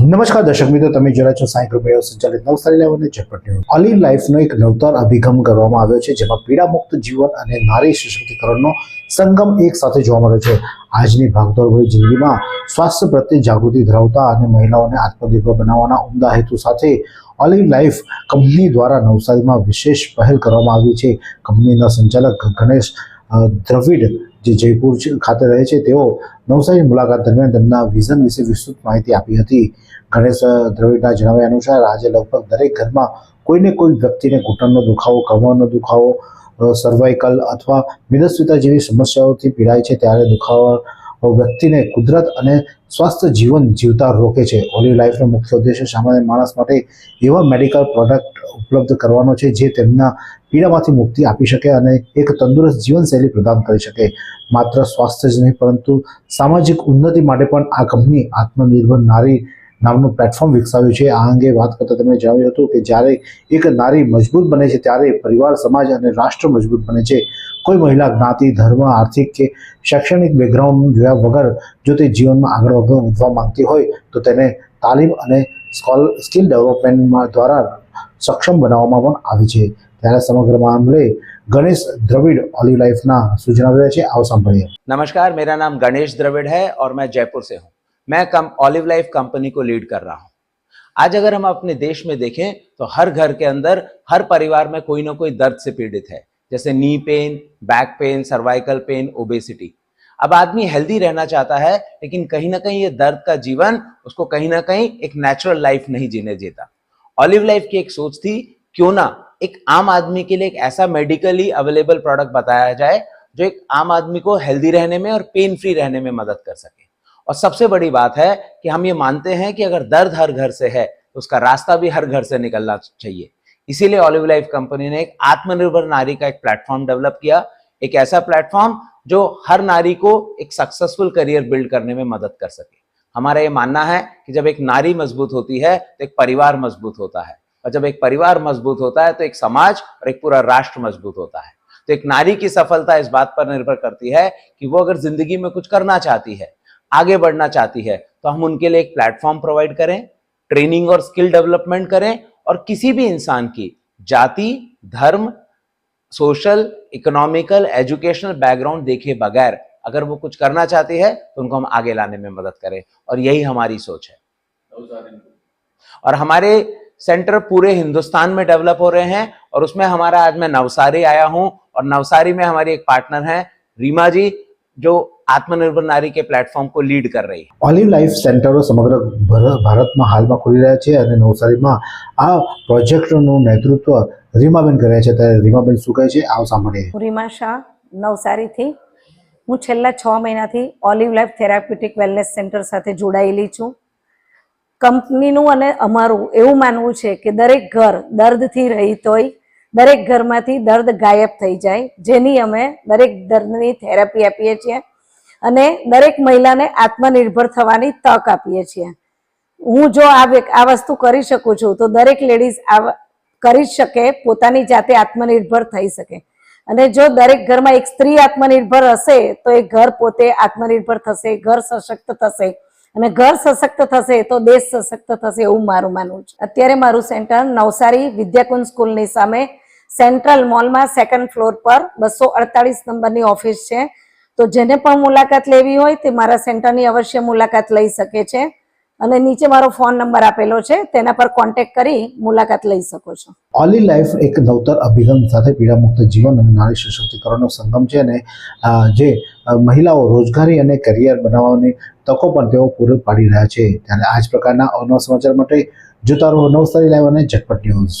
નમસ્કાર દર્શક મિત્રો, તમે જરા છો સાંઈ ગ્રુપ સંચાલિત નવસારી લાઈવ અને ઝટપટ ન્યૂઝ. અલી લાઈફનો એક નવતર અભિગમ કરવામાં આવ્યો છે, જેમાં પીડા મુક્ત જીવન અને નારી સશક્તિકરણનો સંગમ એક સાથે જોવા મળ્યો છે. આજની ભાગદોડભરી જિંદગીમાં સ્વાસ્થ્ય પ્રત્યે જાગૃતિ ધરાવતા અને મહિલાઓને આત્મનિર્ભર બનાવવાના ઉમદા હેતુ સાથે અલી લાઈફ કંપની દ્વારા નવસારીમાં વિશેષ પહેલ કરવામાં આવી છે. કંપનીના સંચાલક ગણેશ દ્રવિડ જે જયપુર ખાતે રહે છે, તેઓ નવસારી મુલાકાત દરમિયાન તેમના વિઝન વિશે વિસ્તૃત માહિતી આપી હતી. ગણેશ દ્રવિડના જણાવ્યા અનુસાર, આજે લગભગ દરેક ઘરમાં કોઈને કોઈ વ્યક્તિને ઘૂંટણનો દુખાવો, કમરનો દુખાવો સર્વાઇકલ અથવા મિદસ્વિતા જેવી સમસ્યાઓથી પીડાય છે, ત્યારે દુખાવા વ્યક્તિને કુદરત અને સ્વસ્થ જીવન જીવતા રોકે છે. હોલી લાઈફનો મુખ્ય ઉદ્દેશ્ય સામાન્ય માણસ માટે એવા મેડિકલ પ્રોડક્ટ ઉપલબ્ધ કરવાનો છે જે તેમના પીડામાંથી મુક્તિ આપી શકે અને એક તંદુરસ્ત જીવનશૈલી પ્રદાન કરી શકે. માત્ર સ્વાસ્થ્ય જ નહીં, પરંતુ સામાજિક ઉન્નતિ માટે પણ આ કંપની આત્મનિર્ભર નારી નામનું પ્લેટફોર્મ વિકસાવ્યું છે આ અંગે વાત કરતા તેમણે જણાવ્યું હતું કે જ્યારે એક નારી મજબૂત બને છે ત્યારે પરિવાર સમાજ અને રાષ્ટ્ર મજબૂત બને છે કોઈ મહિલા જ્ઞાતિ ધર્મ આર્થિક કે શૈક્ષણિક બેકગ્રાઉન્ડ જોયા વગર જો તે જીવનમાં આગળ વધ- વધવા માંગતી હોય તો તેને તાલીમ અને સ્કોલ સ્કિલ ડેવલપમેન્ટ દ્વારા સક્ષમ બનાવવામાં પણ આવી છે ત્યારે સમગ્ર મામલે ગણેશ દ્રવિડ ઓલી લાઈફના સૂચના રહ્યા છે આવો સાંભળીએ नमस्कार मेरा नाम गणेश द्रविड़ है और मैं जयपुर से हूँ मैं कम ऑलिव लाइफ कंपनी को लीड कर रहा हूँ। आज अगर हम अपने देश में देखें तो हर घर के अंदर, हर परिवार में कोई ना कोई दर्द से पीड़ित है। जैसे knee pain back pain cervical pain obesity अब आदमी हेल्दी रहना चाहता है, लेकिन कहीं ना कहीं ये दर्द का जीवन, उसको कहीं ना कहीं एक नेचुरल लाइफ नहीं जीने देता। ऑलिव लाइफ की एक सोच थी, क्यों ना एक आम आदमी के लिए एक ऐसा मेडिकली अवेलेबल प्रोडक्ट बताया जाए, जो एक आम आदमी को हेल्दी रहने में और पेन फ्री रहने में मदद कर सके। और सबसे बड़ी बात है कि हम ये मानते हैं कि अगर दर्द हर घर से है तो उसका रास्ता भी हर घर से निकलना चाहिए। इसीलिए ऑलिव लाइफ कंपनी ने एक आत्मनिर्भर नारी का एक प्लेटफॉर्म डेवलप किया। एक ऐसा प्लेटफॉर्म जो हर नारी को एक सक्सेसफुल करियर बिल्ड करने में मदद कर सके। हमारा ये मानना है कि जब एक नारी मज़बूत होती है तो एक परिवार मज़बूत होता है। और जब एक परिवार मज़बूत होता है तो एक समाज और एक पूरा राष्ट्र मज़बूत होता है। तो एक नारी की सफलता इस बात पर निर्भर करती है कि वो अगर ज़िंदगी में कुछ करना चाहती है आगे बढ़ना चाहती है तो हम उनके लिए एक प्लेटफॉर्म प्रोवाइड करें ट्रेनिंग और स्किल डेवलपमेंट करें और किसी भी इंसान की जाति, धर्म सोशल इकोनॉमिकल एजुकेशनल बैकग्राउंड देखे बगैर अगर वो कुछ करना चाहती है तो उनको हम आगे लाने में मदद करें और यही हमारी सोच है। और हमारे सेंटर पूरे हिंदुस्तान में डेवलप हो रहे हैं और उसमें हमारा आज मैं नवसारी आया हूँ और नवसारी में हमारी एक पार्टनर है, रीमा जी, जो आत्मनिर्भर नारी के प्लेटफॉर्म को लीड कर रही है ઓલિવ લાઈફ સેન્ટરો સમગ્ર ભર- ભારતમાં હાલમાં ખુલી રહ્યા છે અને નવસારીમાં આ પ્રોજેક્ટનું નેતૃત્વ રીમાબેન કરે છે ત્યારે રીમાબેન શું કહે છે આવો સાંભળીએ હું રીમા શાહ નવસારીથી હું છેલ્લા છ મહિનાથી olive life therapeutic wellness centre સાથે જોડાયેલી છું કંપનીનું અને અમારું એવું માનવું છે કે દરેક ઘર દર્દથી રહિત હોય દરેક ઘરમાંથી દર્દ ગાયબ થઈ જાય જેની અમે દરેક દર્દની થેરાપી આપીએ છીએ અને દરેક મહિલાને આત્મનિર્ભર થવાની તક આપીએ છીએ. હું જો આ આ વસ્તુ કરી શકું છું, તો દરેક લેડીઝ આ કરી શકે, પોતાની જાતે આત્મનિર્ભર થઈ શકે. અને જો દરેક ઘરમાં એક સ્ત્રી આત્મનિર્ભર હશે, તો એ ઘર પોતે આત્મનિર્ભર થશે, ઘર સશક્ત થશે. અને ઘર સશક્ત થશે, તો દેશ સશક્ત થશે એવું મારું માનવું છે. અત્યારે મારું સેન્ટર નવસારી વિદ્યાકુંજ સ્કૂલની સામે, સેન્ટ્રલ મોલમાં સેકન્ડ ફ્લોર પર બસો અડતાલીસ નંબરની ઓફિસ છે. તો જેને પણ મુલાકાત લેવી હોય તે મારા સેન્ટરની અવશ્ય મુલાકાત લઈ શકે છે. અને નીચે મારો ફોન નંબર આપેલો છે, તેના પર કોન્ટેક્ટ કરી મુલાકાત લઈ શકો છો. ઓલી લાઈફ એક નવતર અભિગમ સાથે પીડામુક્ત જીવન અને નારી સશક્તિકરણનો સંગમ છે અને જે મહિલાઓ રોજગારી અને કરિયર બનાવવાની તકો પણ તેઓ પૂરી પાડી રહ્યા છે. ત્યારે આ જ પ્રકારના અવનવા સમાચાર માટે જોતા રહો નવસારી લાઈવ અને ઝટપટ ન્યૂઝ.